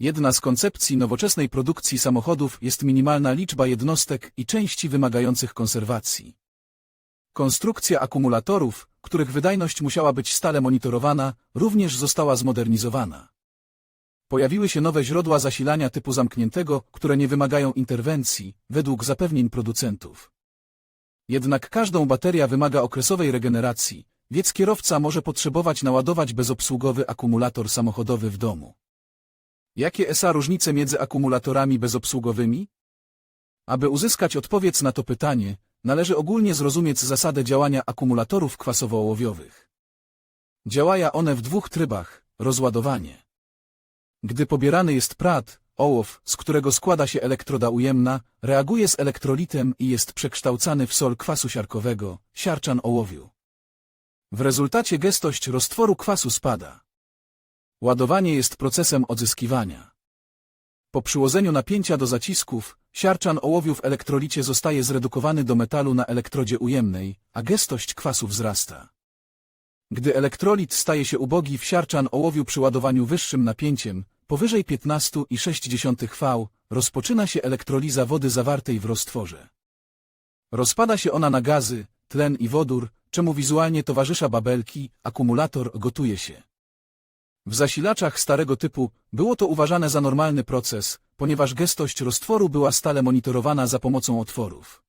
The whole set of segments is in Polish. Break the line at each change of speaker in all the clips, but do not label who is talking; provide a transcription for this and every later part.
Jedna z koncepcji nowoczesnej produkcji samochodów jest minimalna liczba jednostek i części wymagających konserwacji. Konstrukcja akumulatorów, których wydajność musiała być stale monitorowana, również została zmodernizowana. Pojawiły się nowe źródła zasilania typu zamkniętego, które nie wymagają interwencji, według zapewnień producentów. Jednak każdą bateria wymaga okresowej regeneracji, więc kierowca może potrzebować naładować bezobsługowy akumulator samochodowy w domu. Jakie ESA różnice między akumulatorami bezobsługowymi? Aby uzyskać odpowiedź na to pytanie, należy ogólnie zrozumieć zasadę działania akumulatorów kwasowo-ołowiowych. Działają one w dwóch trybach – rozładowanie. Gdy pobierany jest prad, ołów, z którego składa się elektroda ujemna, reaguje z elektrolitem i jest przekształcany w sol kwasu siarkowego, siarczan ołowiu. W rezultacie gęstość roztworu kwasu spada. Ładowanie jest procesem odzyskiwania. Po przyłożeniu napięcia do zacisków, siarczan ołowiu w elektrolicie zostaje zredukowany do metalu na elektrodzie ujemnej, a gęstość kwasu wzrasta. Gdy elektrolit staje się ubogi w siarczan ołowiu przy ładowaniu wyższym napięciem, powyżej 15,6 V, rozpoczyna się elektroliza wody zawartej w roztworze. Rozpada się ona na gazy, tlen i wodór, czemu wizualnie towarzysza babelki, akumulator gotuje się. W zasilaczach starego typu było to uważane za normalny proces, ponieważ gęstość roztworu była stale monitorowana za pomocą otworów.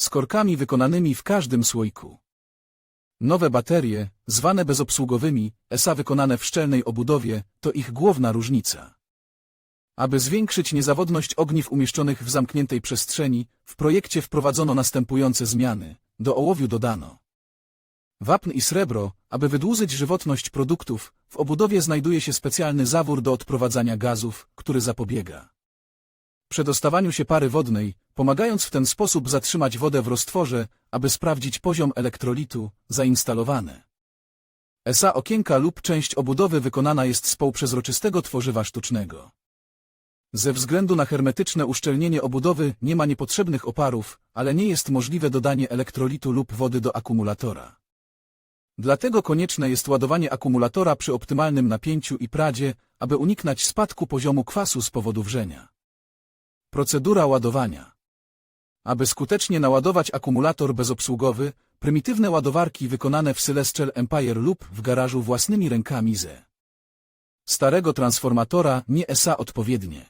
Z korkami wykonanymi w każdym słoiku. Nowe baterie, zwane bezobsługowymi, ESA wykonane w szczelnej obudowie, to ich główna różnica. Aby zwiększyć niezawodność ogniw umieszczonych w zamkniętej przestrzeni, w projekcie wprowadzono następujące zmiany. Do ołowiu dodano wapń i srebro, aby wydłużyć żywotność produktów, w obudowie znajduje się specjalny zawór do odprowadzania gazów, który zapobiega przedostawaniu się pary wodnej, pomagając w ten sposób zatrzymać wodę w roztworze, aby sprawdzić poziom elektrolitu, zainstalowane. ESA okienka lub część obudowy wykonana jest z półprzezroczystego tworzywa sztucznego. Ze względu na hermetyczne uszczelnienie obudowy nie ma niepotrzebnych oparów, ale nie jest możliwe dodanie elektrolitu lub wody do akumulatora. Dlatego konieczne jest ładowanie akumulatora przy optymalnym napięciu i pradzie, aby uniknąć spadku poziomu kwasu z powodu wrzenia. Procedura ładowania Aby skutecznie naładować akumulator bezobsługowy, prymitywne ładowarki wykonane w Celestial Empire lub w garażu własnymi rękami ze starego transformatora nie ESA odpowiednie.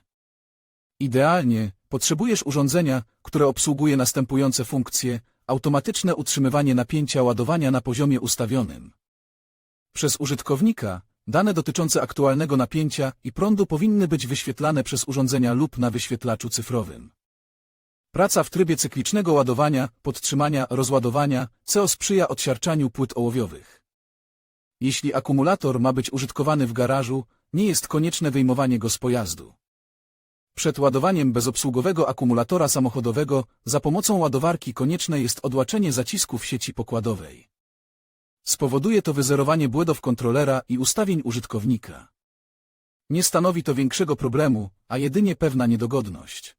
Idealnie potrzebujesz urządzenia, które obsługuje następujące funkcje, automatyczne utrzymywanie napięcia ładowania na poziomie ustawionym. Przez użytkownika dane dotyczące aktualnego napięcia i prądu powinny być wyświetlane przez urządzenia lub na wyświetlaczu cyfrowym. Praca w trybie cyklicznego ładowania, podtrzymania, rozładowania CO sprzyja odsiarczaniu płyt ołowiowych. Jeśli akumulator ma być użytkowany w garażu, nie jest konieczne wyjmowanie go z pojazdu. Przed ładowaniem bezobsługowego akumulatora samochodowego za pomocą ładowarki konieczne jest odłaczenie zacisków sieci pokładowej. Spowoduje to wyzerowanie błędów kontrolera i ustawień użytkownika. Nie stanowi to większego problemu, a jedynie pewna niedogodność.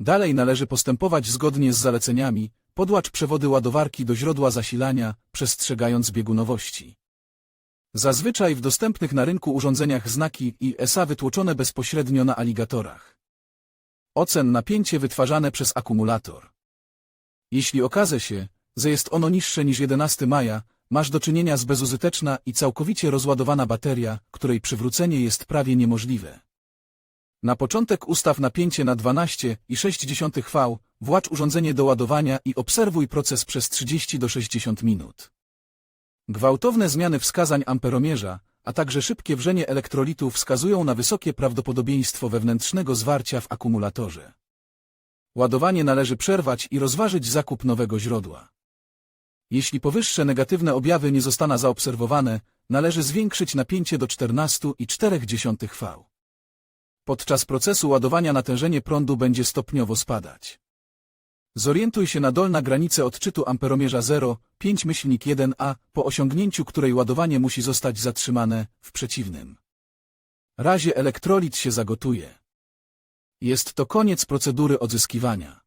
Dalej należy postępować zgodnie z zaleceniami, podłacz przewody ładowarki do źródła zasilania, przestrzegając biegunowości. Zazwyczaj w dostępnych na rynku urządzeniach znaki i ESA wytłoczone bezpośrednio na aligatorach. Ocen napięcie wytwarzane przez akumulator. Jeśli okaże się, że jest ono niższe niż 11 maja, masz do czynienia z bezużyteczna i całkowicie rozładowana bateria, której przywrócenie jest prawie niemożliwe. Na początek ustaw napięcie na 12,6 V, włącz urządzenie do ładowania i obserwuj proces przez 30 do 60 minut. Gwałtowne zmiany wskazań amperomierza, a także szybkie wrzenie elektrolitu wskazują na wysokie prawdopodobieństwo wewnętrznego zwarcia w akumulatorze. Ładowanie należy przerwać i rozważyć zakup nowego źródła. Jeśli powyższe negatywne objawy nie zostaną zaobserwowane, należy zwiększyć napięcie do 14,4 V. Podczas procesu ładowania natężenie prądu będzie stopniowo spadać. Zorientuj się na dolna granicę odczytu amperomierza 0,5-1A, po osiągnięciu której ładowanie musi zostać zatrzymane, w przeciwnym razie elektrolit się zagotuje. Jest to koniec procedury odzyskiwania.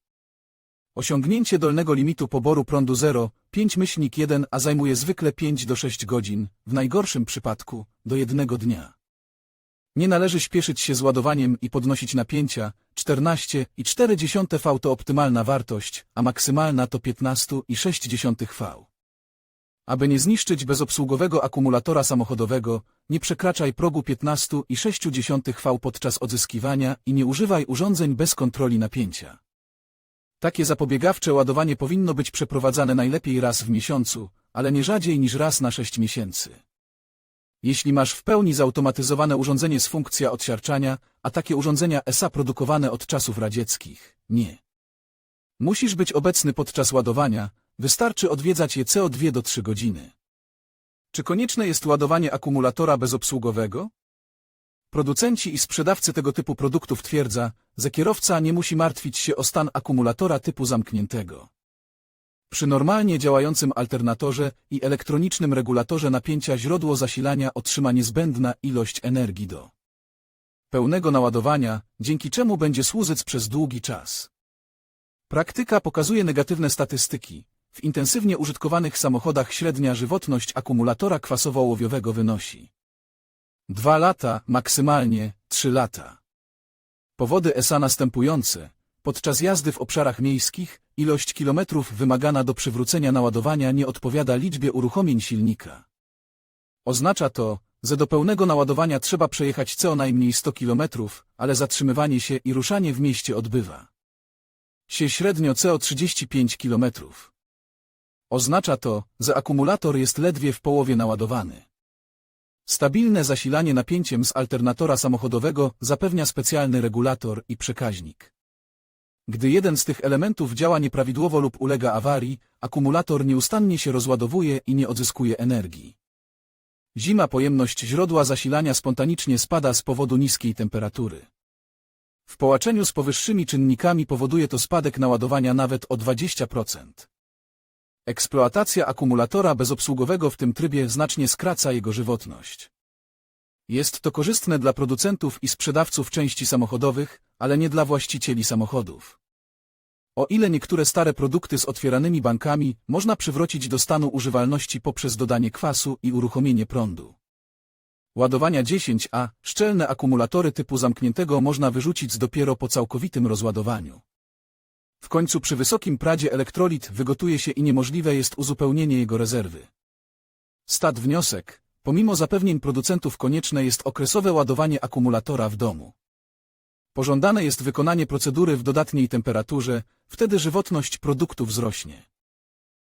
Osiągnięcie dolnego limitu poboru prądu 0,5-1A zajmuje zwykle 5 do 6 godzin, w najgorszym przypadku do jednego dnia. Nie należy śpieszyć się z ładowaniem i podnosić napięcia, 14,4 V to optymalna wartość, a maksymalna to 15,6 V. Aby nie zniszczyć bezobsługowego akumulatora samochodowego, nie przekraczaj progu 15,6 V podczas odzyskiwania i nie używaj urządzeń bez kontroli napięcia. Takie zapobiegawcze ładowanie powinno być przeprowadzane najlepiej raz w miesiącu, ale nie rzadziej niż raz na 6 miesięcy. Jeśli masz w pełni zautomatyzowane urządzenie z funkcja odsiarczania, a takie urządzenia ESA produkowane od czasów radzieckich, nie. Musisz być obecny podczas ładowania, wystarczy odwiedzać je co 2 do 3 godziny. Czy konieczne jest ładowanie akumulatora bezobsługowego? Producenci i sprzedawcy tego typu produktów twierdza, że kierowca nie musi martwić się o stan akumulatora typu zamkniętego. Przy normalnie działającym alternatorze i elektronicznym regulatorze napięcia źródło zasilania otrzyma niezbędna ilość energii do pełnego naładowania, dzięki czemu będzie służyć przez długi czas. Praktyka pokazuje negatywne statystyki. W intensywnie użytkowanych samochodach średnia żywotność akumulatora kwasowo-ołowiowego wynosi 2 lata, maksymalnie 3 lata. Powody ESA następujące. Podczas jazdy w obszarach miejskich ilość kilometrów wymagana do przywrócenia naładowania nie odpowiada liczbie uruchomień silnika. Oznacza to, że do pełnego naładowania trzeba przejechać co najmniej 100 kilometrów, ale zatrzymywanie się i ruszanie w mieście odbywa się średnio co 35 kilometrów. Oznacza to, że akumulator jest ledwie w połowie naładowany. Stabilne zasilanie napięciem z alternatora samochodowego zapewnia specjalny regulator i przekaźnik. Gdy jeden z tych elementów działa nieprawidłowo lub ulega awarii, akumulator nieustannie się rozładowuje i nie odzyskuje energii. Zima pojemność źródła zasilania spontanicznie spada z powodu niskiej temperatury. W połączeniu z powyższymi czynnikami powoduje to spadek naładowania nawet o 20%. Eksploatacja akumulatora bezobsługowego w tym trybie znacznie skraca jego żywotność. Jest to korzystne dla producentów i sprzedawców części samochodowych, ale nie dla właścicieli samochodów. O ile niektóre stare produkty z otwieranymi bankami można przywrócić do stanu używalności poprzez dodanie kwasu i uruchomienie prądu. Ładowania 10A, szczelne akumulatory typu zamkniętego można wyrzucić dopiero po całkowitym rozładowaniu. W końcu przy wysokim pradzie elektrolit wygotuje się i niemożliwe jest uzupełnienie jego rezerwy. Stat wniosek. Pomimo zapewnień producentów konieczne jest okresowe ładowanie akumulatora w domu. Pożądane jest wykonanie procedury w dodatniej temperaturze, wtedy żywotność produktu wzrośnie.